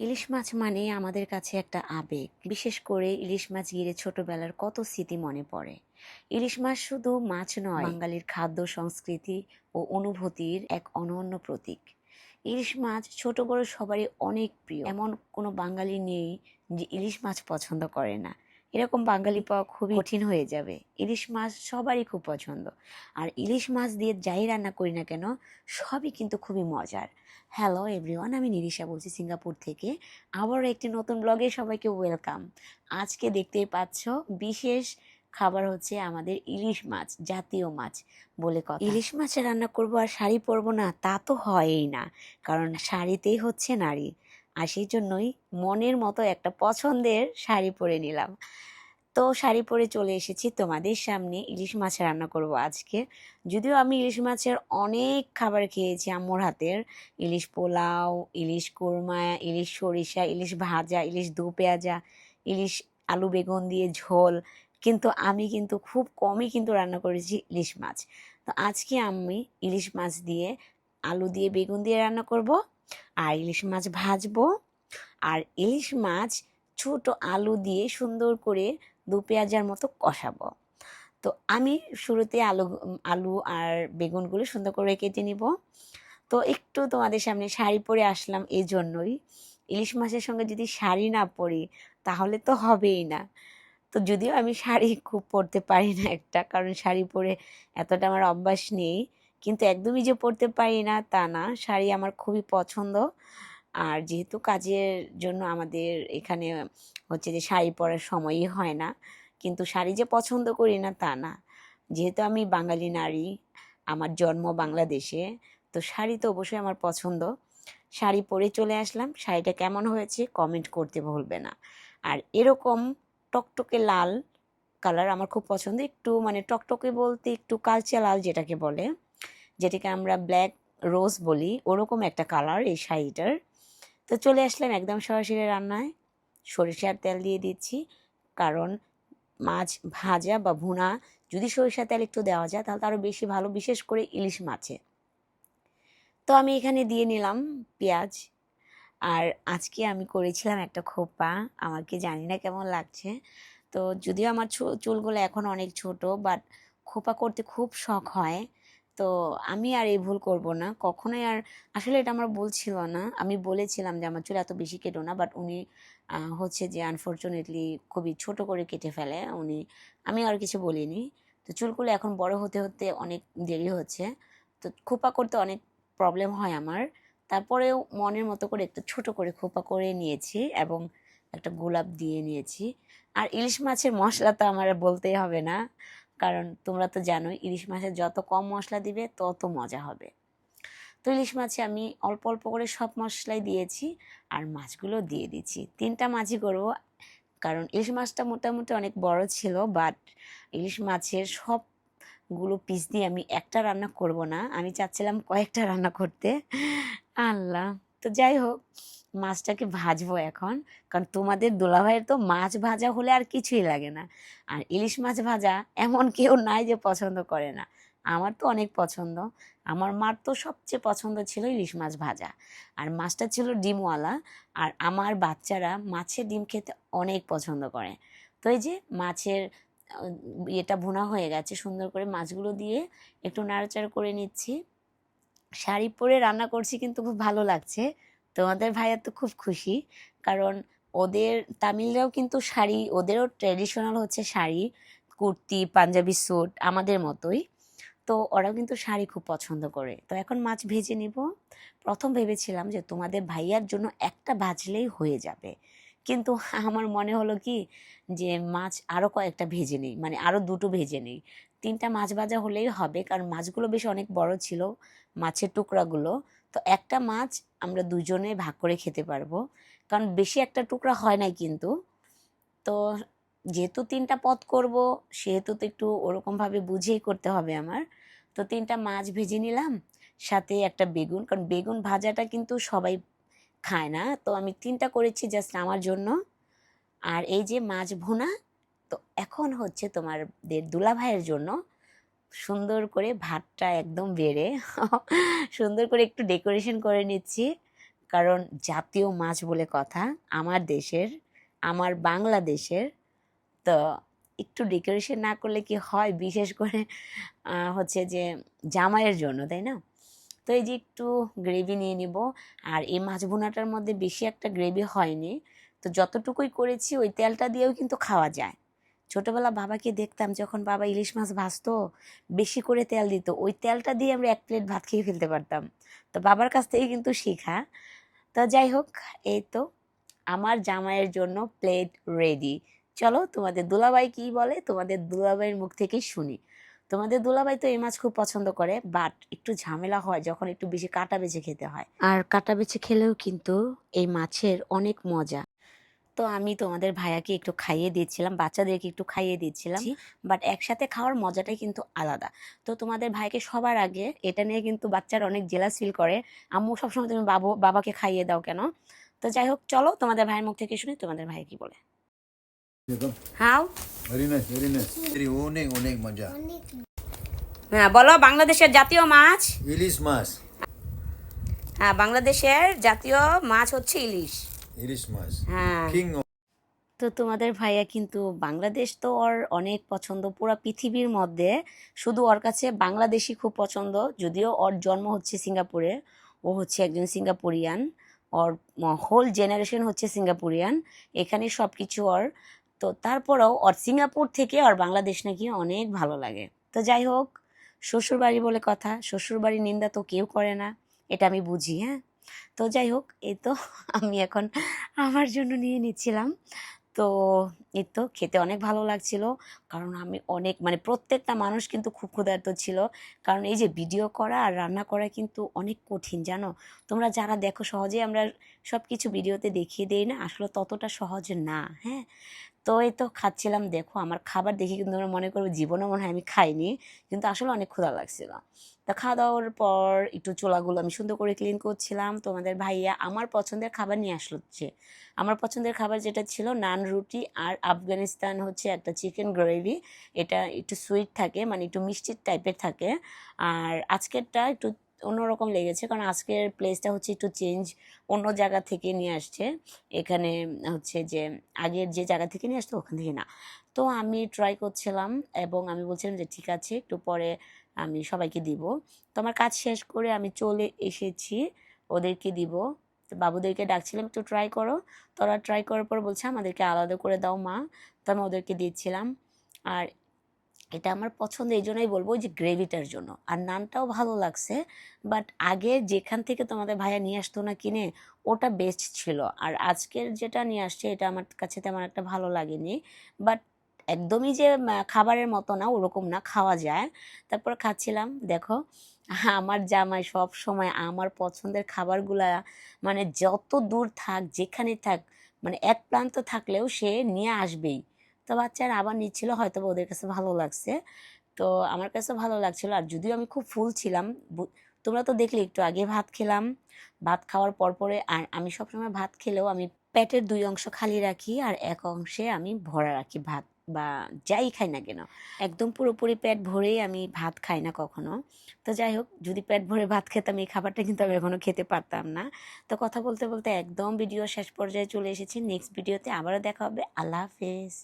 ইলিশ মাছ মানে আমাদের কাছে একটা আবেগ। বিশেষ করে ইলিশ মাছ গিরে ছোটবেলার কত স্মৃতি মনে পড়ে। ইলিশ মাছ শুধু মাছ নয়, বাঙালির খাদ্য, সংস্কৃতি ও অনুভূতির এক অনন্য প্রতীক। ইলিশ মাছ ছোট বড় সবারই অনেক প্রিয়। এমন কোনো বাঙালি নেই যে ইলিশ মাছ পছন্দ করে না। এরকম বাঙালি পাওয়া খুবই কঠিন হয়ে যাবে। ইলিশ মাছ সবারই খুব পছন্দ। আর ইলিশ মাছ দিয়ে যাই রান্না করি না কেন, সবই কিন্তু খুবই মজার। হ্যালো এভরিওয়ান আমি নিরিশা বলছি সিঙ্গাপুর থেকে। আবারও একটি নতুন ব্লগে সবাইকে ওয়েলকাম আজকে দেখতেই পাচ্ছ বিশেষ খাবার হচ্ছে আমাদের ইলিশ মাছ, জাতীয় মাছ বলে কথা। ইলিশ মাছে রান্না করব আর শাড়ি পরবো না, তা তো হয়ই না। কারণ শাড়িতেই হচ্ছে নারী। আর সেই জন্যই মনের মতো একটা পছন্দের শাড়ি পরে নিলাম। তো শাড়ি পরে চলে এসেছি তোমাদের সামনে ইলিশ মাছ রান্না করব আজকে। যদিও আমি ইলিশ মাছের অনেক খাবার খেয়েছি আম্মুর হাতের। ইলিশ পোলাও, ইলিশ কোরমা, ইলিশ সরিষা, ইলিশ ভাজা, ইলিশ দু পেঁয়াজা, ইলিশ আলু বেগুন দিয়ে ঝোল। কিন্তু আমি কিন্তু খুব কমই কিন্তু রান্না করেছি ইলিশ মাছ। তো আজকে আমি ইলিশ মাছ দিয়ে আলু দিয়ে বেগুন দিয়ে রান্না করব। আর ইলিশ মাছ ভাজবো। আর ইলিশ মাছ ছোট আলু দিয়ে সুন্দর করে দু পেঁয়াজার মতো কষাবো। তো আমি শুরুতে আলু আলু আর বেগুনগুলো সুন্দর করে কেটে নিব। তো একটু তোমাদের সামনে শাড়ি পরে আসলাম এই জন্যই ইলিশ মাছের সঙ্গে যদি শাড়ি না পরি, তাহলে তো হবেই না। তো যদিও আমি শাড়ি খুব পরতে পারি না একটা, কারণ শাড়ি পরে এতটা আমার অভ্যাস নেই। কিন্তু একদমই যে পরতে পারি না তা না। শাড়ি আমার খুবই পছন্দ। আর যেহেতু কাজের জন্য আমাদের এখানে হচ্ছে যে শাড়ি পরার সময়ই হয় না, কিন্তু শাড়ি যে পছন্দ করি না তা না। যেহেতু আমি বাঙালি নারী, আমার জন্ম বাংলাদেশে, তো শাড়ি তো অবশ্যই আমার পছন্দ। শাড়ি পরে চলে আসলাম, শাড়িটা কেমন হয়েছে কমেন্ট করতে ভুলবে না। আর এরকম টকটকে লাল কালার আমার খুব পছন্দ, একটু মানে টকটকে বলতে একটু কালচে লাল যেটাকে বলে। যেটাকে আমরা ব্ল্যাক রোজ বলি, ওরকম একটা কালার এই শাড়িটার। তো চলে আসলাম একদম সরাসরি রান্নায়। সরিষার তেল দিয়ে দিচ্ছি, কারণ মাছ ভাজা বা ভুনা, যদি সরিষার তেল একটু দেওয়া যায়, তাহলে আরও বেশি ভালো, বিশেষ করে ইলিশ মাছে। তো আমি এখানে দিয়ে নিলাম পেঁয়াজ। আর আজকে আমি করেছিলাম একটা খোপা, আমাকে জানি না কেমন লাগছে। তো যদিও আমার চুলগুলো এখন অনেক ছোট বাট খোপা করতে খুব শখ হয়। তো আমি আর এই ভুল করব না। কখনোই আর, আসলে এটা আমার ভুল ছিল না। আমি বলেছিলাম যে আমার চুল এত বেশি কেটো না বাট উনি হচ্ছে যে আনফর্চুনেটলি খুবই ছোট করে কেটে ফেলে। উনি, আমি আর কিছু বলিনি। তো চুলগুলো এখন বড় হতে হতে অনেক দেরি হচ্ছে। তো খোপা করতে অনেক প্রবলেম হয় আমার। তারপরেও মনের মতো করে একটু ছোট করে খোপা করে নিয়েছি এবং একটা গোলাপ দিয়ে নিয়েছি। আর ইলিশ মাছের মশলা তো আমার বলতেই হবে না। কারণ তোমরা তো জানো ইলিশ মাছের যত কম মশলা দিবে, তত মজা হবে। তো ইলিশ মাছে আমি অল্প অল্প করে সব মশলাই দিয়েছি আর মাছগুলো দিয়ে দিচ্ছি। তিনটা মাছই করব, কারণ ইলিশ মাছটা মোটামুটি অনেক বড় ছিল বাট ইলিশ মাছের সবগুলো পিস দিয়ে আমি একটা রান্না করব না। আমি চাচ্ছিলাম কয়েকটা রান্না করতে। আল্লাহ। তো যাই হোক, মাছটাকে ভাজবো এখন। কারণ তোমাদের দোলাভাইয়ের তো মাছ ভাজা হলে আর কিছুই লাগে না। আর ইলিশ মাছ ভাজা এমন কেউ নাই যে পছন্দ করে না। আমার তো অনেক পছন্দ। আমার মার তো সবচেয়ে পছন্দ ছিল ইলিশ মাছ ভাজা। আর মাছটা ছিল ডিমওয়ালা। আর আমার বাচ্চারা মাছের ডিম খেতে অনেক পছন্দ করে। তো এই যে মাছের ইয়েটা ভুনা হয়ে গেছে, সুন্দর করে মাছগুলো দিয়ে একটু নাড়াচাড়া করে নিচ্ছি। শাড়ি পরে রান্না করছি কিন্তু খুব ভালো লাগছে। তোমাদের ভাইয়া তো খুব খুশি। কারণ ওদের, তামিলরাও কিন্তু শাড়ি, ওদেরও ট্র্যাডিশনাল হচ্ছে শাড়ি, কুর্তি, পাঞ্জাবি স্যুট আমাদের মতোই। তো ওরাও কিন্তু শাড়ি খুব পছন্দ করে। তো এখন মাছ ভেজে নিব। প্রথম ভেবেছিলাম যে তোমাদের ভাইয়ার জন্য একটা ভাজলেই হয়ে যাবে। কিন্তু আমার মনে হলো কি, যে মাছ আরও কয়েকটা ভেজে নিই মানে আরও দুটো ভেজে নিই। তিনটা মাছ ভাজা হলেই হবে, কারণ মাছগুলো বেশ অনেক বড় ছিল, মাছের টুকরাগুলো। তো একটা মাছ আমরা দুজনে ভাগ করে খেতে পারব, কারণ বেশি একটা টুকরা হয় নাই কিন্তু। তো যেহেতু তিনটা পদ করব, সেহেতু তো একটু ওরকমভাবে বুঝেই করতে হবে আমার। তো তিনটা মাছ ভেজে নিলাম, সাথে একটা বেগুন, কারণ বেগুন ভাজাটা কিন্তু সবাই খায় না। তো আমি তিনটা করেছি জাস্ট আমার জন্য। আর এই যে মাছ ভুনা তো এখন হচ্ছে তোমাদের দুলাভাইয়ের জন্য সুন্দর করে ভাতটা একদম বেড়ে সুন্দর করে একটু ডেকোরেশন করে নিচ্ছি। কারণ জাতীয় মাছ বলে কথা, আমার দেশের, আমার বাংলাদেশের। তো একটু ডেকোরেশন না করলে কি হয়? বিশেষ করে হচ্ছে যে জামাইয়ের জন্য, তাই না? তো এই যে একটু গ্রেভি নিয়ে নিব। আর এই মাছ ভুনাটার মধ্যে বেশি একটা গ্রেভি হয়নি। তো যতটুকুই করেছি ওই তেলটা দিয়েও কিন্তু খাওয়া যায়। ছোটবেলা বাবাকে দেখতাম যখন বাবা ইলিশ মাছ ভাজতো, বেশি করে তেল দিত। ওই তেলটা দিয়ে আমরা এক প্লেট ভাত খেয়ে ফেলতে পারতাম। তো বাবার কাছ থেকে কিন্তু শেখা। তো যাই হোক, এই তো আমার জামাইয়ের জন্য প্লেট রেডি চলো তোমাদের দুলাভাই কি বলে? তোমাদের দুলাভাইয়ের মুখ থেকেই শুনি। তোমাদের দুলাভাই তো এই মাছ খুব পছন্দ করে বাট একটু ঝামেলা হয় যখন একটু বেশি কাটা বেছে খেতে হয়। আর কাটা বেছে খেলেও কিন্তু এই মাছের অনেক মজা। তো আমি তোমাদের ভাইয়াকে একটু খাইয়ে দিচ্ছিলাম বাচ্চাদেরকে একটু খাইয়ে দিচ্ছিলাম। বাট একসাথে খাওয়ার মজাটাই কিন্তু আলাদা। তো তোমাদের ভাইকে সবার আগে এটা নিয়ে কিন্তু বাচ্চারা অনেক জেলাস ফিল করে। আম্মু সবসময় তুমি বাবু বাবাকে খাইয়ে দাও কেন? তো যাই হোক চলো তোমাদের ভাইয়ের মুখ থেকে শুনি তোমাদের ভাই কি বলে? দেখো। হাও। ভেরি নাইস ভেরি নাইস অনেক অনেক মজা। হ্যাঁ বলো বাংলাদেশের জাতীয় মাছ? ইলিশ মাছ। হ্যাঁ বাংলাদেশের জাতীয় মাছ হচ্ছে ইলিশ। ইলিশ মাছ হ্যাঁ। কিং তো তোমাদের ভাইয়া কিন্তু বাংলাদেশ তো ওর অনেক পছন্দ পুরো পৃথিবীর মধ্যে। শুধু ওর কাছে বাংলাদেশি খুব পছন্দ যদিও ওর জন্ম হচ্ছে সিঙ্গাপুরে। ও হচ্ছে একজন সিঙ্গাপুরিয়ান। ওর হোল জেনারেশন হচ্ছে সিঙ্গাপুরিয়ান। এখানে সব কিছু ওর। তো তারপরেও ওর সিঙ্গাপুর থেকে ওর বাংলাদেশ নাকি অনেক ভালো লাগে। তো যাই হোক শ্বশুরবাড়ি বলে কথা শ্বশুর বাড়ির নিন্দা তো কেউ করে না এটা আমি বুঝি হ্যাঁ? তো যাই হোক, এই তো আমি এখন আমার জন্য নিয়ে নিচ্ছিলাম। তো এই তো খেতে অনেক ভালো লাগছিল, কারণ আমি অনেক মানে প্রত্যেকটা মানুষ কিন্তু খুব ক্ষুধার্ত ছিল। কারণ এই যে ভিডিও করা আর রান্না করা কিন্তু অনেক কঠিন, জানো? তোমরা যারা দেখো সহজে আমরা সব কিছু ভিডিওতে দেখিয়ে দেই না, আসলে ততটা সহজ না হ্যাঁ? তো এই তো খাচ্ছিলাম, দেখো আমার খাবার দেখে কিন্তু তোমরা মনে করবে জীবনও মনে হয় আমি খাইনি, কিন্তু আসলে অনেক ক্ষুধা লাগছিল। তো খাওয়া দাওয়ার পর একটু চোলাগুলো আমি সুন্দর করে ক্লিন করছিলাম, তোমাদের ভাইয়া আমার পছন্দের খাবার নিয়ে আসলো হচ্ছে। আমার পছন্দের খাবার যেটা ছিল নান রুটি আর আফগানিস্তান হচ্ছে একটা চিকেন গ্রেভি এটা একটু সুইট থাকে মানে একটু মিষ্টি টাইপের থাকে। আর আজকেরটা একটু অন্যরকম লেগেছে। কারণ আজকের প্লেসটা হচ্ছে একটু চেঞ্জ অন্য জায়গা থেকে নিয়ে আসছে। এখানে হচ্ছে যে আগের যে জায়গা থেকে নিয়ে আসতো ওখান থেকে না। তো আমি ট্রাই করছিলাম এবং আমি বলছিলাম যে, ঠিক আছে, একটু পরে আমি সবাইকে দিব। তো আমার কাজ শেষ করে আমি চলে এসেছি, ওদেরকে দিব। তো বাবুদেরকে ডাকছিলাম, একটু ট্রাই করো। তোরা ট্রাই করার পর বলছে, আমাদেরকে আলাদা করে দাও মা। তো আমি ওদেরকে দিচ্ছিলাম। আর এটা আমার পছন্দ, এই জন্যই বলব যে গ্রেভিটার জন্য। আর নানটাও ভালো লাগছে বাট আগে যেখান থেকে তোমাদের ভাইয়া নিয়ে আসতো না কিনে, ওটা বেস্ট ছিল। আর আজকের যেটা নিয়ে আসছে, এটা আমার কাছে তেমন একটা ভালো লাগেনি। বাট একদমই যে খাবারের মতো না, ওরকম না, খাওয়া যায়। তারপর খাচ্ছিলাম, দেখো, আমার জামাই সব সময় আমার পছন্দের খাবারগুলা মানে যত দূর থাক, যেখানে থাক মানে এক প্রান্ত থাকলেও সে নিয়ে আসবেই। তো বাচ্চারা আবার নিচ্ছিল হয়তো ওদের কাছে ভালো লাগছে। তো আমার কাছে ভালো লাগছিল, আর যদিও আমি খুব ফুল ছিলাম তোমরা তো দেখলে একটু আগে ভাত খেলাম। ভাত খাওয়ার পর পরে আর আমি সবসময় ভাত খেলেও আমি পেটের দুই অংশ খালি রাখি, আর এক অংশে আমি ভরা রাখি ভাত, বা যাই খাই না কেন। একদম পুরোপুরি পেট ভরেই আমি ভাত খাই না কখনো। তো যাই হোক, যদি পেট ভরে ভাত খেতাম, এই খাবারটা কিন্তু আমি এখনও খেতে পারতাম না। তো কথা বলতে বলতে একদম ভিডিও শেষ পর্যায়ে চলে এসেছি নেক্সট ভিডিওতে আবারও দেখা হবে। আল্লাহ হাফেজ।